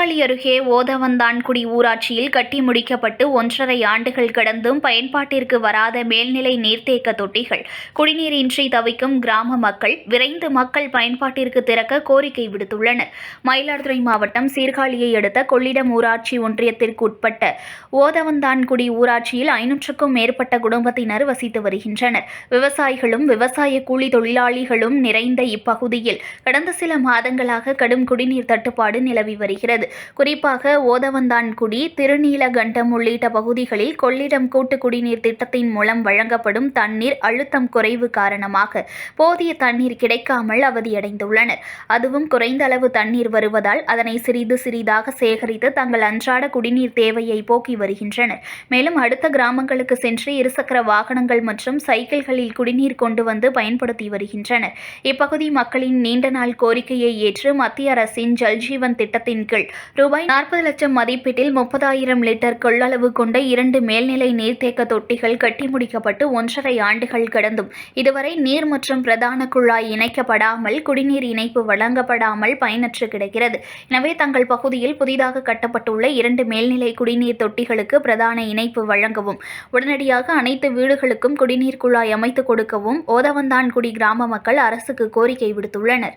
அருகே ஓதவந்தான்குடி ஊராட்சியில் கட்டி முடிக்கப்பட்டு ஒன்றரை ஆண்டுகள் கடந்தும் பயன்பாட்டிற்கு வராத மேல்நிலை நீர்த்தேக்க தொட்டிகள். குடிநீரின்றி தவிக்கும் கிராம மக்கள் விரைந்து மக்கள் பயன்பாட்டிற்கு திறக்க கோரிக்கை விடுத்துள்ளனர். மயிலாடுதுறை மாவட்டம் சீர்காழியை அடுத்த கொள்ளிடம் ஊராட்சி ஒன்றியத்திற்கு உட்பட்ட ஓதவந்தான்குடி ஊராட்சியில் ஐநூற்றுக்கும் மேற்பட்ட குடும்பத்தினர் வசித்து வருகின்றனர். விவசாயிகளும் விவசாய கூலி தொழிலாளிகளும் நிறைந்த இப்பகுதியில் கடந்த சில மாதங்களாக கடும் குடிநீர் தட்டுப்பாடு நிலவி வருகிறது. குறிப்பாக ஓதவந்தான்குடி திருநீலகண்டம் உள்ளிட்ட பகுதிகளில் கொள்ளிடம் கூட்டு குடிநீர் திட்டத்தின் மூலம் வழங்கப்படும் தண்ணீர் அழுத்தம் குறைவு காரணமாக போதிய தண்ணீர் கிடைக்காமல் அவதியடைந்துள்ளனர். அதுவும் குறைந்த அளவு தண்ணீர் வருவதால் அதனை சிறிது சிறிதாக சேகரித்து தங்கள் அன்றாட குடிநீர் தேவையை போக்கி வருகின்றனர். மேலும் அடுத்த கிராமங்களுக்கு சென்று இருசக்கர வாகனங்கள் மற்றும் சைக்கிள்களில் குடிநீர் கொண்டு வந்து பயன்படுத்தி வருகின்றனர். இப்பகுதி மக்களின் நீண்ட நாள் கோரிக்கையை ஏற்று மத்திய அரசின் ஜல்ஜீவன் திட்டத்தின் கீழ் ரூபாய் நாற்பது லட்சம் மதிப்பீட்டில் முப்பதாயிரம் லிட்டர் கொள்ளளவு கொண்ட இரண்டு மேல்நிலை நீர்த்தேக்க தொட்டிகள் கட்டி முடிக்கப்பட்டு ஒன்றரை ஆண்டுகள் கடந்தும். இதுவரை நீர் மற்றும் பிரதான குழாய் இணைக்கப்படாமல் குடிநீர் இணைப்பு வழங்கப்படாமல் பயனற்று கிடக்கிறது. எனவே தங்கள் பகுதியில் புதிதாக கட்டப்பட்டுள்ள இரண்டு மேல்நிலை குடிநீர் தொட்டிகளுக்கு பிரதான இணைப்பு வழங்கவும் உடனடியாக அனைத்து வீடுகளுக்கும் குடிநீர் குழாய் அமைத்து கொடுக்கவும் ஓதவந்தான்குடி கிராம மக்கள் அரசுக்கு கோரிக்கை விடுத்துள்ளனர்.